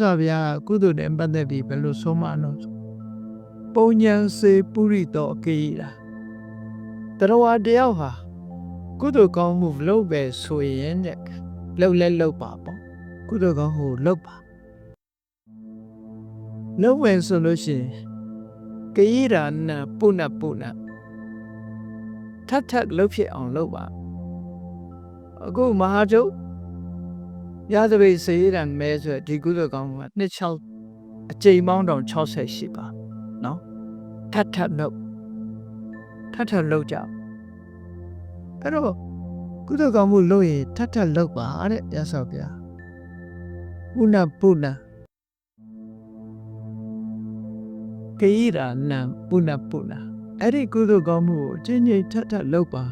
ဆိုဗျာကုသိုလ်နဲ့ပတ်သက်ပြီးဘယ်လိုဆုံးမလို့ဆိုပုံညာစေပုရိတောအကေရာတရဝတယောက်ဟာကုသိုလ်ကောင်းမှုမလုပ်ပဲဆိုရင်တဲ့လှုပ်လဲလှုပ်ပါပေါ့ကုသိုလ်ကောင်းမှုလှုပ်ပါလှုပ်ဝင်ဆိုလို့ရှိရင်ကေရာနာပုဏ္ဏပုဏ္ဏထပ်ထပ်လှုပ်ဖြစ်အောင်လှုပ်ပါအခုမဟာကျုပ် ရသပိစေရံမဲဆိုတဲ့ဒီကုသိုလ်ကောင်းမှုကနှစ်ချောင်းအကြိမ်ပေါင်းတောင်60ရှိပါနော်ထပ်ထပ်လှုပ်ထပ်ထပ်လှုပ်ကြအောင်အဲ့တော့ကုသိုလ်ကောင်းမှုလုပ်ရင်ထပ်ထပ်လှုပ်ပါတဲ့ရသော်ဗျာပုဏ္ဏပုဏ္ဏကေရာနံပုဏ္ဏပုဏ္ဏအဲ့ဒီကုသိုလ်ကောင်းမှုကိုအချင်းချင်းထပ်ထပ်လှုပ်ပါ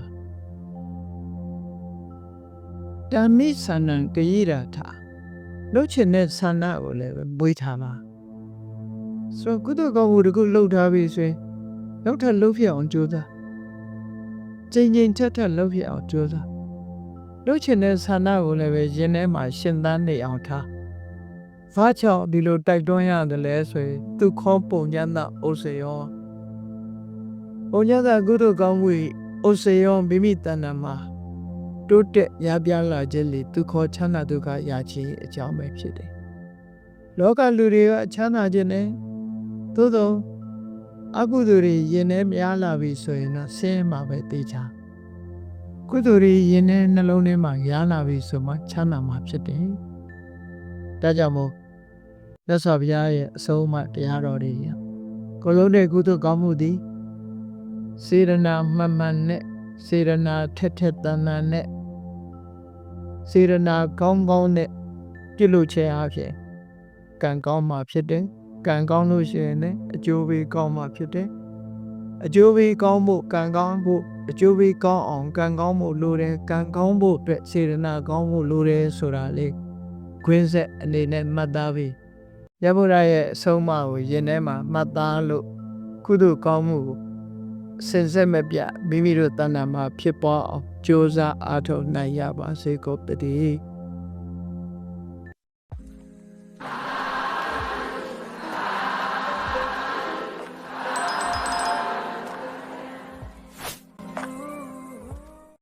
တမိသန္နံကေရာထာလှုပ်ချင်တဲ့ဆန္ဒကိုလည်းပဲမွေးထားပါဆိုတော့ကုသိုလ်ကောင်းမှုတစ်ခုလှုပ်ထားပြီဆိုရင်နောက်ထပ်လှုပ်ဖြစ်အောင်ကြိုးစားချိန်ချိန်ထပ်ထပ်လှုပ်ဖြစ်အောင်ကြိုးစားလှုပ်ချင်တဲ့ဆန္ဒကိုလည်းပဲရင်ထဲမှာရှင်သန်နေအောင်ထားဘာကြောင့်ဒီလိုတိုက်တွန်းရတယ်လဲဆိုရင်သူခေါ်ပုံညနာအိုစေယောပုံညနာကုသိုလ်ကောင်းမှု၏အိုစေယောမိမိတဏ္ဍာမှာ တိုးတက်ရပြလာခြင်းလေသူခေါ်ချမ်းသာဒုက္ခရခြင်းအကြောင်းပဲဖြစ်တယ်လောကလူတွေကချမ်းသာခြင်းနဲ့သို့သောအကုသိုလ်တွေယင်ထဲများလာပြီဆိုရင်တော့ဆင်းရဲမှာပဲတေးချာကုသိုလ်တွေယင်ထဲနှလုံးထဲမှာရလာပြီဆိုမှချမ်းသာမှာဖြစ်တယ်ဒါကြောင့်မို့မြတ်စွာဘုရားရဲ့အဆုံးအမတရားတော်တွေကိုလုံးတဲ့ကုသိုလ်ကောင်းမှုသည်စေရနာမှန်မှန်နဲ့ စေရနာထက်ထက်တန်တန်နဲ့စေရနာကောင်းကောင်းနဲ့ပြုလုပ်ခြင်းအဖြစ်ကံကောင်းမှာဖြစ်တယ်ကံကောင်းလို့ရှိရင်လည်းအကျိုးပေးကောင်းမှာဖြစ်တယ်အကျိုးပေးကောင်းဖို့ကံကောင်းဖို့အကျိုးပေးကောင်းအောင်ကံကောင်းဖို့လိုတယ်ကံကောင်းဖို့အတွက်စေရနာကောင်းဖို့လိုတယ်ဆိုတာလေးခွင်းဆက်အနေနဲ့မှတ်သားပြီးရဗုဒ္ဓရဲ့အဆုံးအမကိုယင်ထဲမှာမှတ်သားလို့ကုသိုလ်ကောင်းမှုကို စင်ဆက်မပြမိမိတို့တဏ္ဍာမှာဖြစ်ပေါ်အောင်ကြိုးစားအားထုတ်နိုင်ရပါစေကုန်သတည်း